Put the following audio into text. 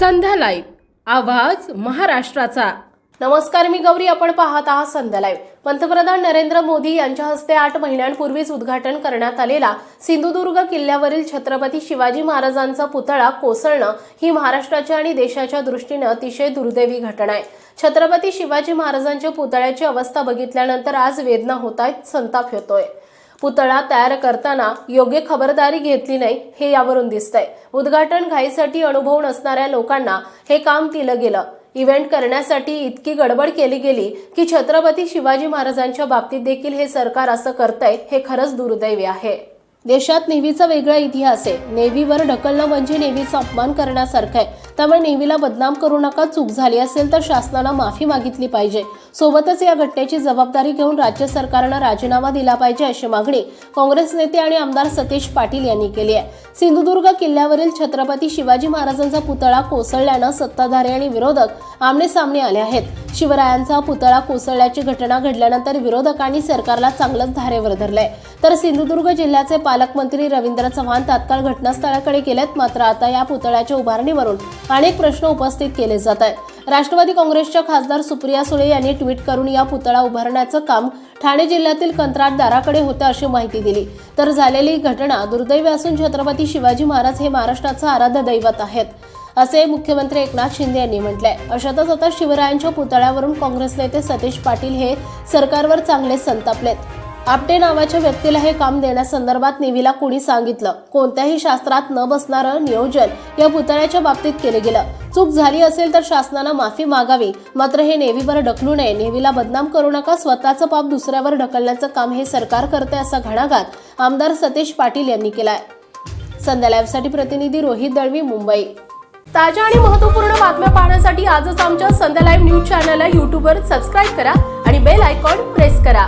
संध्या live आवाज महाराष्ट्राचा. नमस्कार मी गौरी. आपण पाहत आहात संध्या लाईव्ह पंतप्रधान नरेंद्र मोदी यांच्या हस्ते आठ महिन्यांपूर्वीच उद्घाटन करण्यात आलेला सिंधुदुर्ग किल्ल्यावरील छत्रपती शिवाजी महाराजांचा पुतळा कोसळणं ही महाराष्ट्राच्या आणि देशाच्या दृष्टीनं अतिशय दुर्दैवी घटना आहे. छत्रपती शिवाजी महाराजांच्या पुतळ्याची अवस्था बघितल्यानंतर आज वेदना होत आहेत संताप होतोय पुतळा तयार करताना योग्य खबरदारी घेतली नाही हे यावरून दिसतंय. उद्घाटन घाईसाठी अनुभव नसणाऱ्या लोकांना हे काम दिलं गेलं. इव्हेंट करण्यासाठी इतकी गडबड केली गेली की छत्रपती शिवाजी महाराजांच्या बाबतीत देखील हे सरकार असं करतंय हे खरंच दुर्दैवी आहे. देशात नेव्हीचा वेगळा इतिहास आहे. नेव्हीवर ढकलणं म्हणजे नेव्हीचा अपमान करण्यासारखं आहे. त्यामुळे नेव्हीला बदनाम करू नका चूक झाली असेल तर शासनानं माफी मागितली पाहिजे. सोबतच या घटनेची जबाबदारी घेऊन राज्य सरकारनं राजीनामा दिला पाहिजे अशी मागणी काँग्रेस नेते आणि आमदार सतीश पाटील यांनी केली आहे. सिंधुदुर्ग किल्ल्यावरील छत्रपती शिवाजी महाराजांचा पुतळा कोसळल्यानं सत्ताधारी आणि विरोधक आमने सामने आले आहेत. शिवरायांचा पुतळा कोसळल्याची घटना घडल्यानंतर विरोधकांनी सरकारला चांगलंच धारेवर धरलंय. तर सिंधुदुर्ग जिल्ह्याचे पालकमंत्री रवींद्र चव्हाण तात्काळ घटनास्थळाकडे गेलेत मात्र आता या पुतळ्याच्या उभारणीवरून अनेक प्रश्न उपस्थित केले जात आहेत. राष्ट्रवादी काँग्रेसच्या खासदार सुप्रिया सुळे यांनी ट्विट करून या पुतळा उभारण्याचं काम ठाणे जिल्ह्यातील कंत्राटदाराकडे होतं अशी माहिती दिली. तर झालेली घटना दुर्दैवी असून छत्रपती शिवाजी महाराज हे महाराष्ट्राचं आराध्य दैवत आहेत असे मुख्यमंत्री एकनाथ शिंदे यांनी म्हटलंय. अशातच आता शिवरायांच्या पुतळ्यावरून काँग्रेस नेते सतीश पाटील हे सरकारवर चांगले संतापलेत. आपटे नावाच्या व्यक्तीला हे काम देण्यासंदर्भात नेव्हीला कुणी सांगितलं? कोणत्याही शास्त्रात न बसणारं नियोजन या पुतळ्याच्या बाबतीत केलं गेलं. चूक झाली असेल तर शासनानं माफी मागावी. मात्र हे नेव्हीवर ढकलू नये. नेव्हीला बदनाम करू नका. स्वतःचं पाप दुसऱ्यावर ढकलण्याचं काम हे सरकार करते असा घणाघात आमदार सतीश पाटील यांनी केलाय. संध्या लाईव्हसाठी प्रतिनिधी रोहित दळवी मुंबई. ताज्या आणि महत्त्वपूर्ण बातम्या पाहण्यासाठी आजच आमच्या संध्या लाईव्ह न्यूज चॅनलला यूट्यूबवर सबस्क्राईब करा आणि बेल आयकॉन प्रेस करा.